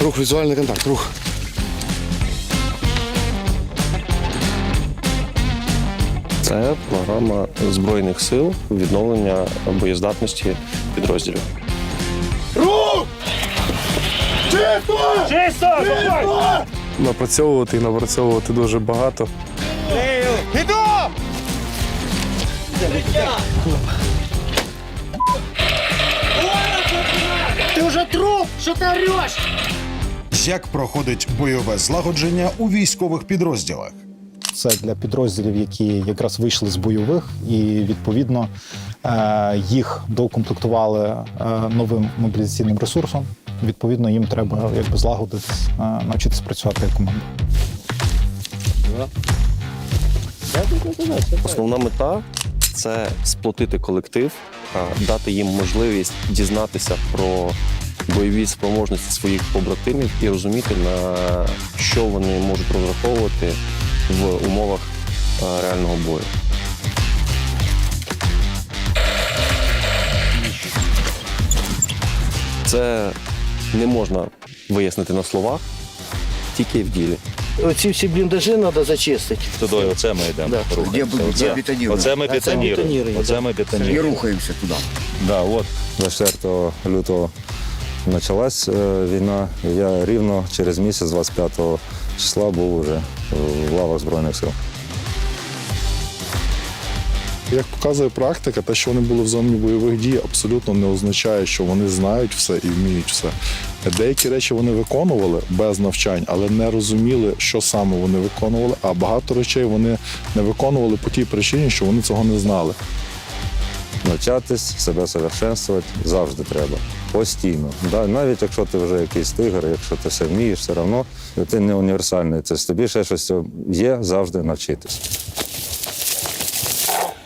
Рух, візуальний контакт, рух. Це програма Збройних сил відновлення боєздатності підрозділів. Тру! Чисто! Чисто! напрацьовувати і напрацьовувати дуже багато. Ты уже труп! Что ты орешь? Як проходить бойове злагодження у військових підрозділах? Це для підрозділів, які якраз вийшли з бойових, і відповідно е, їх доукомплектували е, новим мобілізаційним ресурсом. Відповідно, їм треба якби злагодитись, е, навчитись працювати як команда. Основна мета це сплотити колектив, дати їм можливість дізнатися про бойові спроможності своїх побратимів і розуміти, на що вони можуть розраховувати в умовах реального бою. Це не можна вияснити на словах, тільки в ділі. Оці всі бліндажі треба зачистити. Туди, оце ми йдемо. Да. рухаємося. Оце- бетонируем? Оце ми Оце бетоніруємо. Оце ми И бетоніруємо. рухаемся туда. Да, от. 24 лютого почалась е, війна. Я рівно через місяць, 25 числа, був уже в лавах Збройних сил. Як показує практика, те, що вони були в зоні бойових дій, абсолютно не означає, що вони знають все і вміють все. Деякі речі вони виконували без навчань, але не розуміли, що саме вони виконували. А багато речей вони не виконували по тій причині, що вони цього не знали. Навчатись, себе совершенствувати завжди треба. Постійно. Да, навіть якщо ти вже якийсь тигр, якщо ти все вмієш, все одно ти не універсальний. Це з тобі ще щось є, завжди навчитись.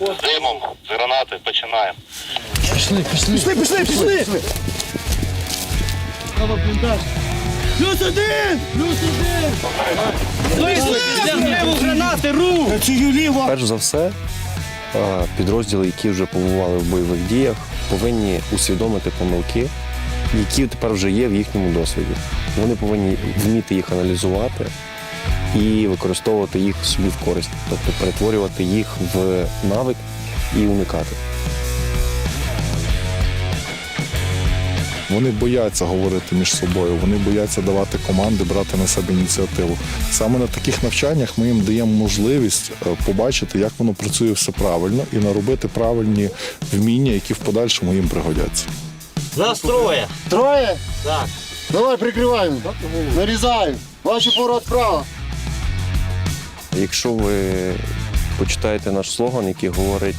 Димом, з гранати починаємо. Пішли, пішли, пішли! Пішли. Плюс один! Плюс один! Вийшли! Гранати, рух! Перш за все, підрозділи, які вже побували в бойових діях, повинні усвідомити помилки, які тепер вже є в їхньому досвіді. Вони повинні вміти їх аналізувати і використовувати їх собі в користь, тобто перетворювати їх в навик і уникати. Вони бояться говорити між собою, вони бояться давати команди, брати на себе ініціативу. Саме на таких навчаннях ми їм даємо можливість е, побачити, як воно працює все правильно, і наробити правильні вміння, які в подальшому їм пригодяться. Настроє. Троє? Так. Давай прикриваємо. Нарізаємо. Ваші поворот вправо. Якщо ви почитаєте наш слоган, який говорить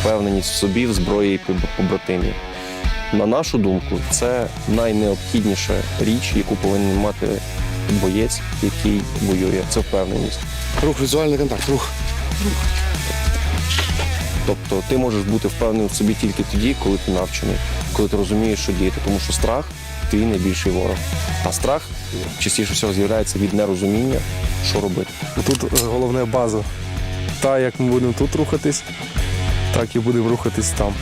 впевненість в собі, в зброї і побратимі. На нашу думку, це найнеобхідніша річ, яку повинен мати боєць, який воює. Це впевненість. Рух, візуальний контакт, рух. Тобто ти можеш бути впевнений в собі тільки тоді, коли ти навчений, коли ти розумієш, що діяти, тому що страх твій найбільший ворог. А страх частіше всього з'являється від нерозуміння, що робити. Тут е, головне база. Та, як ми будемо тут рухатись, так і будемо рухатись там.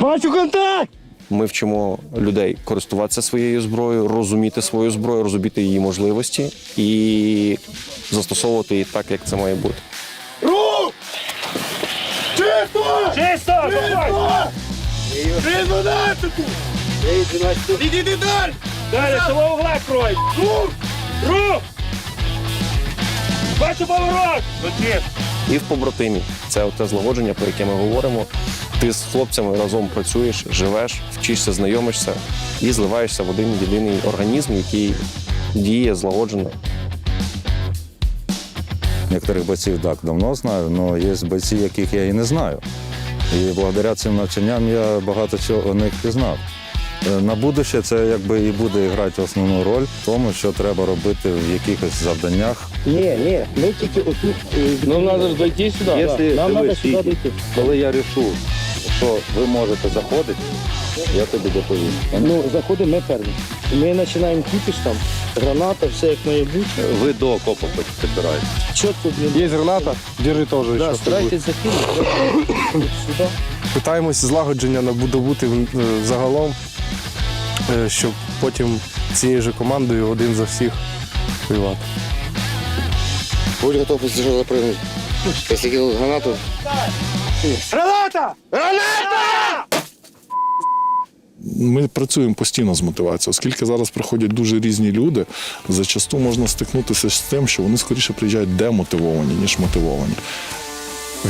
Бачу контакт! Ми вчимо людей користуватися своєю зброєю, розуміти свою зброю, розуміти її можливості і застосовувати її так, як це має бути. Рух! Чисто! Чисто! Чисто! Відійди далі! Далі, того угла крой! Рух! Рух! Бачу поворот! І в побратимі це те злагодження, про яке ми говоримо. Ти з хлопцями разом працюєш, живеш, вчишся, знайомишся і зливаєшся в один єдиний організм, який діє злагоджено. Некоторих бойців так давно знаю, але є бойці, яких я і не знаю. І благодаря цим навчанням я багато чого них пізнав. Е, На будуще це якби і буде грати основну роль в тому, що треба робити в якихось завданнях. Ні, ні, ми тільки отут. Нам треба дойти сюди. Якщо Нам треба сюди дойти. Коли я рішу, що ви можете заходити, я тобі доповім. Ну, заходимо ми перші. Ми починаємо кіпіш там, граната, все як має бути. Ви до окопу підбираєте. Чітко, блін. Є граната, держи теж. Да, старайтесь закинути. Сюди. Питаємося злагодження добути загалом, е, щоб потім цією ж командою один за всіх воювати. Будь готов після запрыгнути. Якщо кинуть гранату. Ми працюємо постійно з мотивацією, оскільки зараз приходять дуже різні люди. Зачасту можна стикнутися з тим, що вони скоріше приїжджають демотивовані, ніж мотивовані.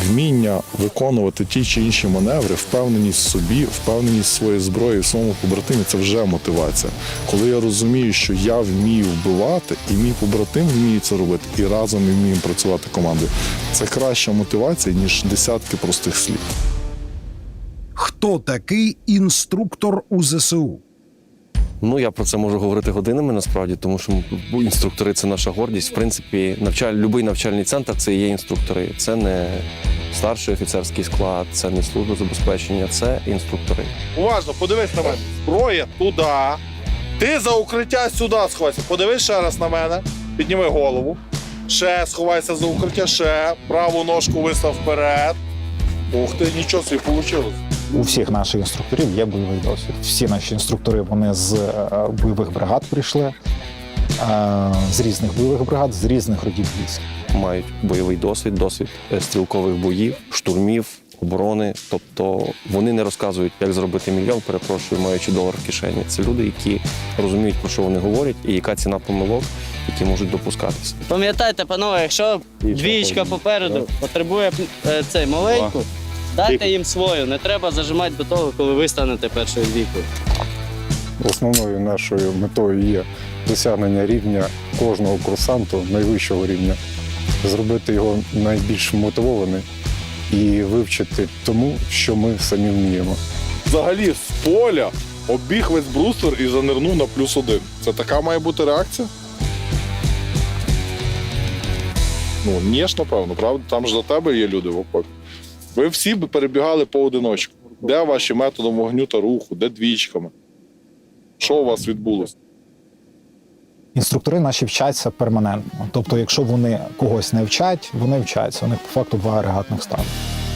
Вміння виконувати ті чи інші маневри, впевненість в собі, впевненість в своїй зброї, в своєму побратимі це вже мотивація. Коли я розумію, що я вмію вбивати, і мій побратим вміє це робити, і разом ми вміємо працювати командою. Це краща мотивація, ніж десятки простих слів. Хто такий інструктор у ЗСУ? Ну я про це можу говорити годинами насправді, тому що інструктори це наша гордість. В принципі, навчаль, будь-який навчальний центр це є інструктори. Це не старший офіцерський склад, це не служба забезпечення, це інструктори. Уважно, подивись на мене. Зброя туди. Ти за укриття сюди сховайся. Подивись ще раз на мене. Підніми голову. Ще сховайся за укриття, ще. Праву ножку вистав вперед. Ух ти, нічого собі вийшло. У всіх наших інструкторів є бойовий досвід. Всі наші інструктори вони з е, бойових бригад прийшли, е, з різних бойових бригад, з різних родів військ. Мають бойовий досвід, досвід е, стрілкових боїв, штурмів, оборони. Тобто вони не розказують, як зробити мільйон, перепрошую, маючи долар в кишені. Це люди, які розуміють, про що вони говорять, і яка ціна помилок, які можуть допускатися. Пам'ятайте, панове, якщо двічка попереду потребує цей маленьку, дайте їм свою. Не треба зажимати до того, коли ви станете першою вікою. Основною нашою метою є досягнення рівня кожного курсанту найвищого рівня, зробити його найбільш мотивованим і вивчити тому, що ми самі вміємо. Взагалі з поля обіг весь брустер і занирнув на плюс один. Це така має бути реакція? Ну, ні ж, напевно, правда? Там ж за тебе є люди в окопі. Ви всі б перебігали поодиночку. Де ваші методом вогню та руху, де двічками? Що у вас відбулося? Інструктори наші вчаться перманентно. Тобто, якщо вони когось не вчать, вони вчаться. У них по факту два агрегатних стану.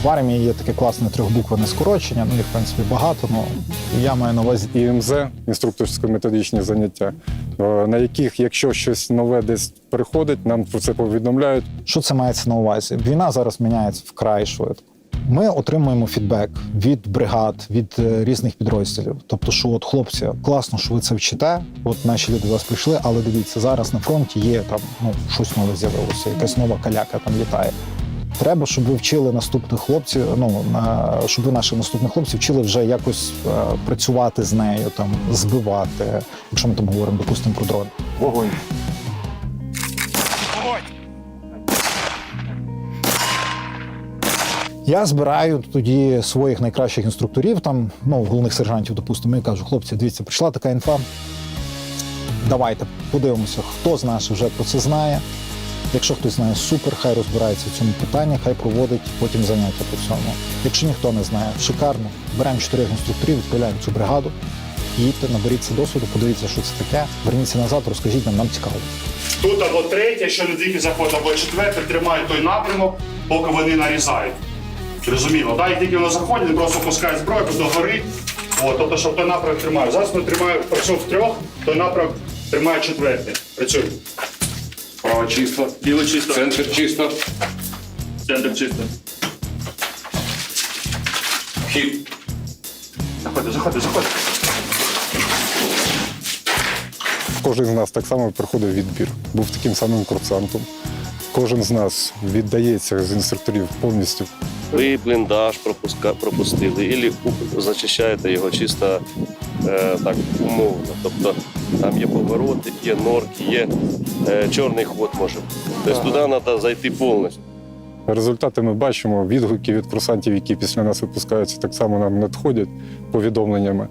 В армії є таке класне трьохбуквене скорочення, ну їх в принципі багато, але я маю на увазі ІМЗ, інструкторсько-методичні заняття, е, на яких, якщо щось нове десь приходить, нам про це повідомляють. Що це мається на увазі? Війна зараз міняється вкрай швидко. Ми отримуємо фідбек від бригад, від е, різних підрозділів. Тобто, що от хлопці, класно, що ви це вчите. От наші люди до вас прийшли, але дивіться, зараз на фронті є там ну щось нове з'явилося, якась нова каляка там літає. Треба, щоб ви вчили наступних хлопців. Ну щоб ви наших наступних хлопців вчили вже якось е, працювати з нею, там збивати. Якщо ми там говоримо, допустимо, про дрон. Вогонь. Я збираю тоді своїх найкращих інструкторів, там, ну, головних сержантів, допустимо, і кажу, хлопці, дивіться, прийшла така інфа. Давайте подивимося, хто з нас вже про це знає. Якщо хтось знає, супер, хай розбирається в цьому питанні, хай проводить потім заняття по цьому. Якщо ніхто не знає, шикарно. Беремо чотирьох інструкторів, відправляємо цю бригаду, їдьте, наберіться досвіду, подивіться, що це таке. Верніться назад, розкажіть нам, нам цікаво. Тут або третє, що не тільки заходить, або четверте, тримають той напрямок, поки вони нарізають. Зрозуміло, да? І тільки воно заходить, вони просто пускають зброю, до гори. От, тобто, щоб той напрямок тримає. Зараз ми тримаємо, працюємо втрьох, той напрямок тримає четвертий. Працюй. Право чисто. Ліво чисто. Центр чисто. Центр чисто. Вхід. Заходи, заходи, заходи. Кожен з нас так само проходив відбір, був таким самим курсантом. Кожен з нас віддається з інструкторів повністю. Ви бліндаж пропуска, пропустили, або зачищаєте його чисто е, так умовно. Тобто там є повороти, є норки, є е, чорний ход може бути. Тобто туди треба зайти повністю. Результати ми бачимо, відгуки від курсантів, які після нас випускаються, так само нам надходять повідомленнями.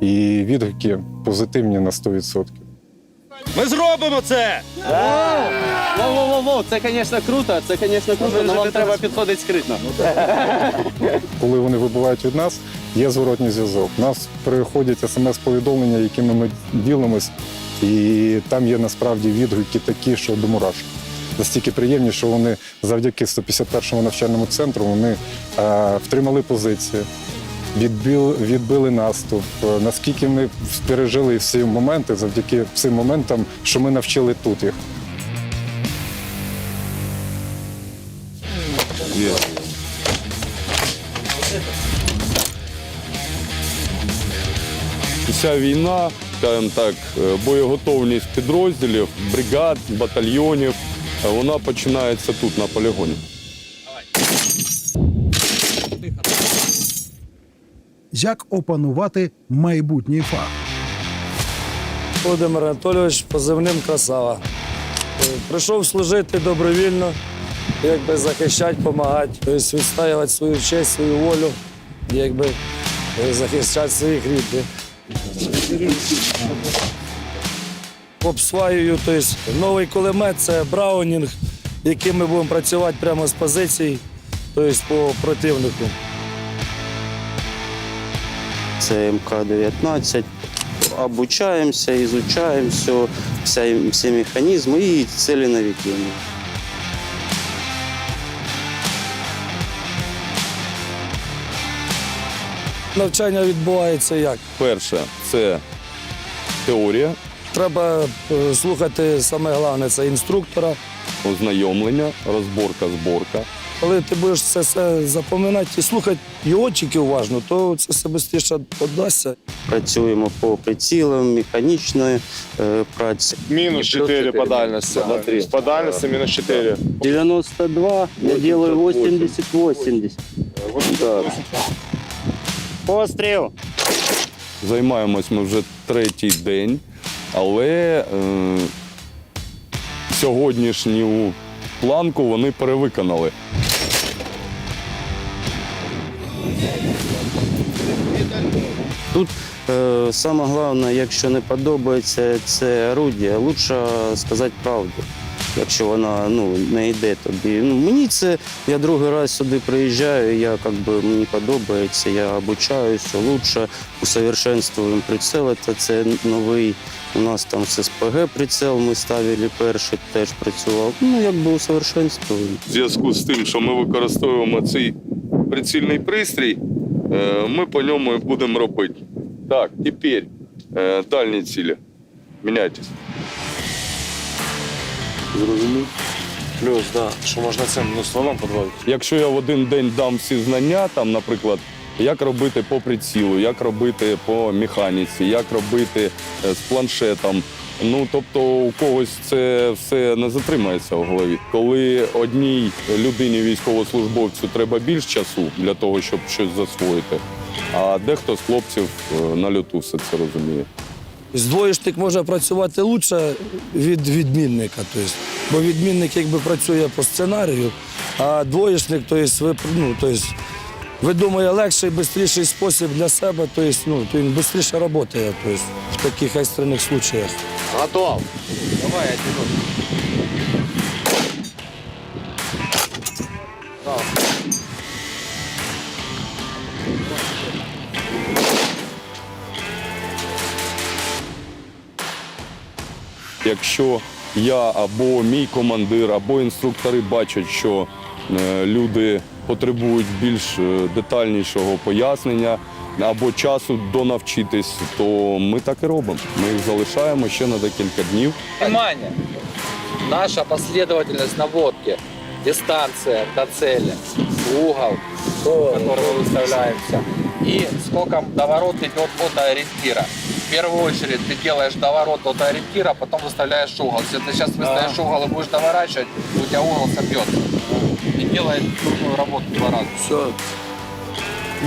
І відгуки позитивні на 100%. Во-во-во-во! Ну, це, звісно, круто, це, звісно, круто, але вам треба підходити скритно. Коли вони вибувають від нас, є зворотній зв'язок. У нас приходять смс-повідомлення, якими ми ділимось, і там є насправді відгуки такі, що до мурашок. Настільки приємні, що вони завдяки 151-му навчальному центру вони е, втримали позиції, відбили, відбили наступ. Е, Наскільки вони пережили всі моменти завдяки цим моментам, що ми навчили тут їх. Ця війна, скажімо так, е, боєготовність підрозділів, бригад, батальйонів, е, вона починається тут, на полігоні. Як опанувати майбутній фах? Володимир Анатолійович позивним красава. Е, Прийшов служити добровільно, якби захищати, допомагати, відстоювати свою честь, свою волю, якби е, захищати своїх рідних. Обсваюю, тобто новий кулемет це Браунінг, яким ми будемо працювати прямо з позицій, тобто по противнику. Це МК-19. Обучаємося, изучаем все, вся, всі механізми і цілі наведення. Навчання відбувається як? Перше це теорія, Треба е, слухати саме головне це інструктора. ознайомлення, розборка, зборка. Коли ти будеш це все запам'ятати і слухати його тільки уважно, то це все швидше віддасться. Працюємо по прицілам, механічної е, праці. Мінус 4 по дальності. По дальності мінус 4. 92, я делаю 80-80. Постріл! Займаємось ми вже третій день, але е, сьогоднішню планку вони перевиконали. Тут е, саме головне, якщо не подобається це орудие, лучше сказати правду. Якщо вона ну, не йде тобі. Ну, мені це, я другий раз сюди приїжджаю, я как би, мені подобається, я обучаюся лучше, усовершенствуємо прицел. Це, це новий. У нас там з СПГ прицел ми ставили перший, теж працював. Ну, якби усовершенствуємо. В зв'язку з тим, що ми використовуємо цей прицільний пристрій, е, ми по ньому і будемо робити. Так, тепер е, дальні цілі. Міняйтесь. Зрозумів. Плюс, да, що можна цим ну, подводити. Якщо я в один день дам всі знання, там, наприклад, як робити по прицілу, як робити по механіці, як робити е, з планшетом. Ну тобто у когось це все не затримається в голові. Коли одній людині військовослужбовцю треба більш часу для того, щоб щось засвоїти, а дехто з хлопців е, на льоту все це розуміє. Двоєшник може працювати краще від відмінника. Тобто, бо відмінник якби працює по сценарію, а двоєшник, тобто, ви, ну, тобто, видумує легший, швидший спосіб для себе, тобто, ну, він швидше працює тобто, в таких екстрених случаях. Готов. Давай я ціну. Якщо я або мій командир, або інструктори бачать, що е, люди потребують більш е, детальнішого пояснення або часу донавчитись, то ми так і робимо. Ми їх залишаємо ще на декілька днів. Внимание! Наша последовательность наводки, дистанция до цели, угол, который мы выставляемся, и сколько доворот идет от ориентира. В первую очередь ты делаешь доворот от ориентира, потом выставляешь угол. Если ты сейчас выставишь угол и будешь доворачивать, у тебя угол собьется. И делает трудную работу два раза. Все.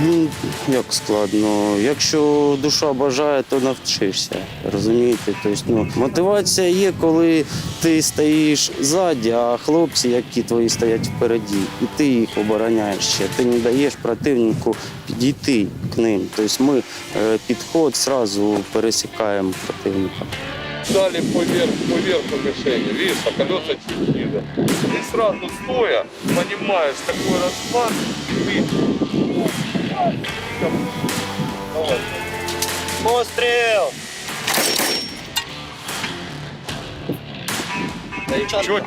Ну, як складно. Якщо душа бажає, то навчишся. Розумієте? Тобто, ну, мотивація є, коли ти стоїш ззаді, а хлопці, які твої стоять впереді, і ти їх обороняєш ще. Ти не даєш противнику підійти к ним. Тобто ми е, підход зразу пересікаємо противника. дали поверх, поверху мишени. Видишь, а колеса чуть ниже. И сразу стоя, понимаешь, такой расклад, ты... Постріл! Чотенько.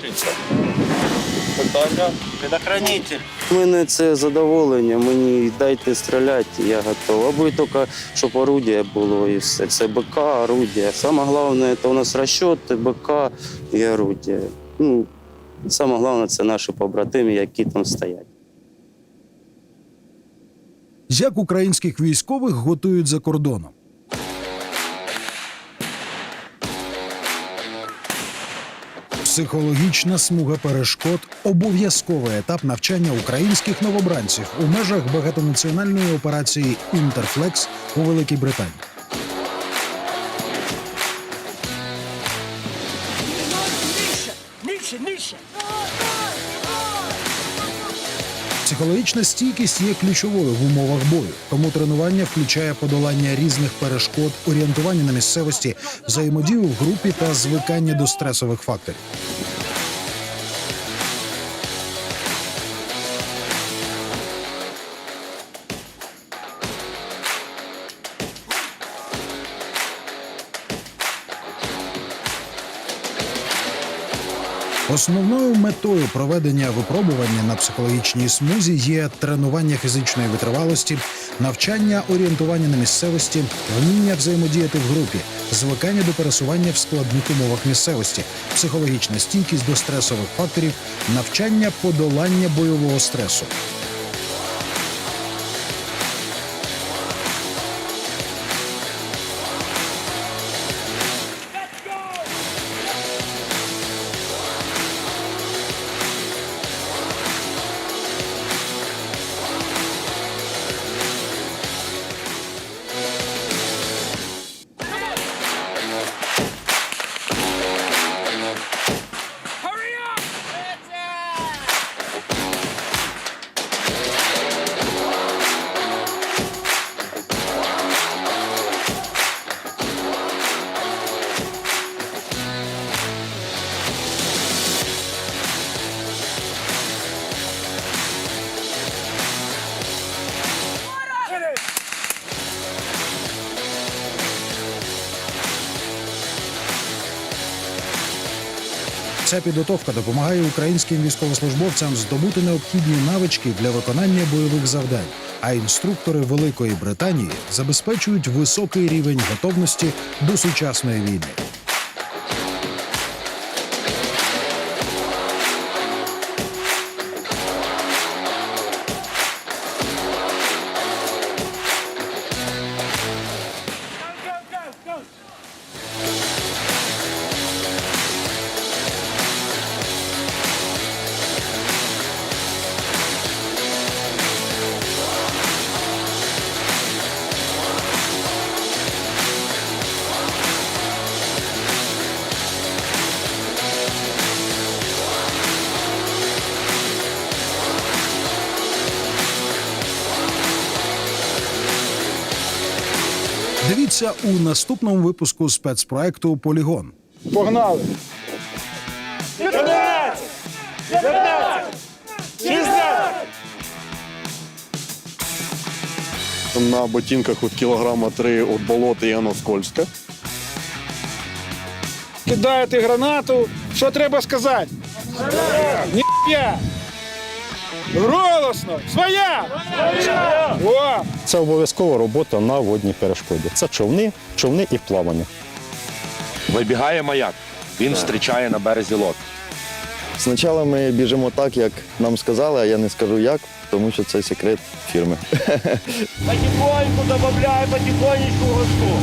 Питання? Предохранитель. Мене це задоволення, мені дайте стріляти, я готов. Аби тільки, щоб орудія було і все. Це БК, орудія. Саме головне, це у нас розчоти, БК і орудія. Ну, саме головне, це наші побратими, які там стоять. Як українських військових готують за кордоном? Психологічна смуга перешкод обов'язковий етап навчання українських новобранців у межах багатонаціональної операції Інтерфлекс у Великій Британії. Психологічна стійкість є ключовою в умовах бою, тому тренування включає подолання різних перешкод, орієнтування на місцевості, взаємодію в групі та звикання до стресових факторів. Основною метою проведення випробування на психологічній смузі є тренування фізичної витривалості, навчання орієнтування на місцевості, вміння взаємодіяти в групі, звикання до пересування в складних умовах місцевості, психологічна стійкість до стресових факторів, навчання подолання бойового стресу. Ця підготовка допомагає українським військовослужбовцям здобути необхідні навички для виконання бойових завдань. А інструктори Великої Британії забезпечують високий рівень готовності до сучасної війни. Дивіться у наступному випуску спецпроекту Полігон. Погнали! На ботинках от кілограма три от болота і воно скользке. Кидаєте гранату. Що треба сказати? Ніхуя! Голосно! Своя! О! Це обов'язкова робота на водній перешкоді. Це човни, човни і плавання. Вибігає маяк. Він зустрічає на березі лодки. Спочатку ми біжимо так, як нам сказали, а я не скажу як, тому що це секрет фірми. Потихоньку добавляй, потихонечку госту.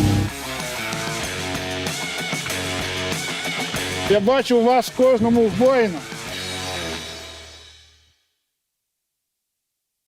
Я бачу у вас в кожному вбоїна.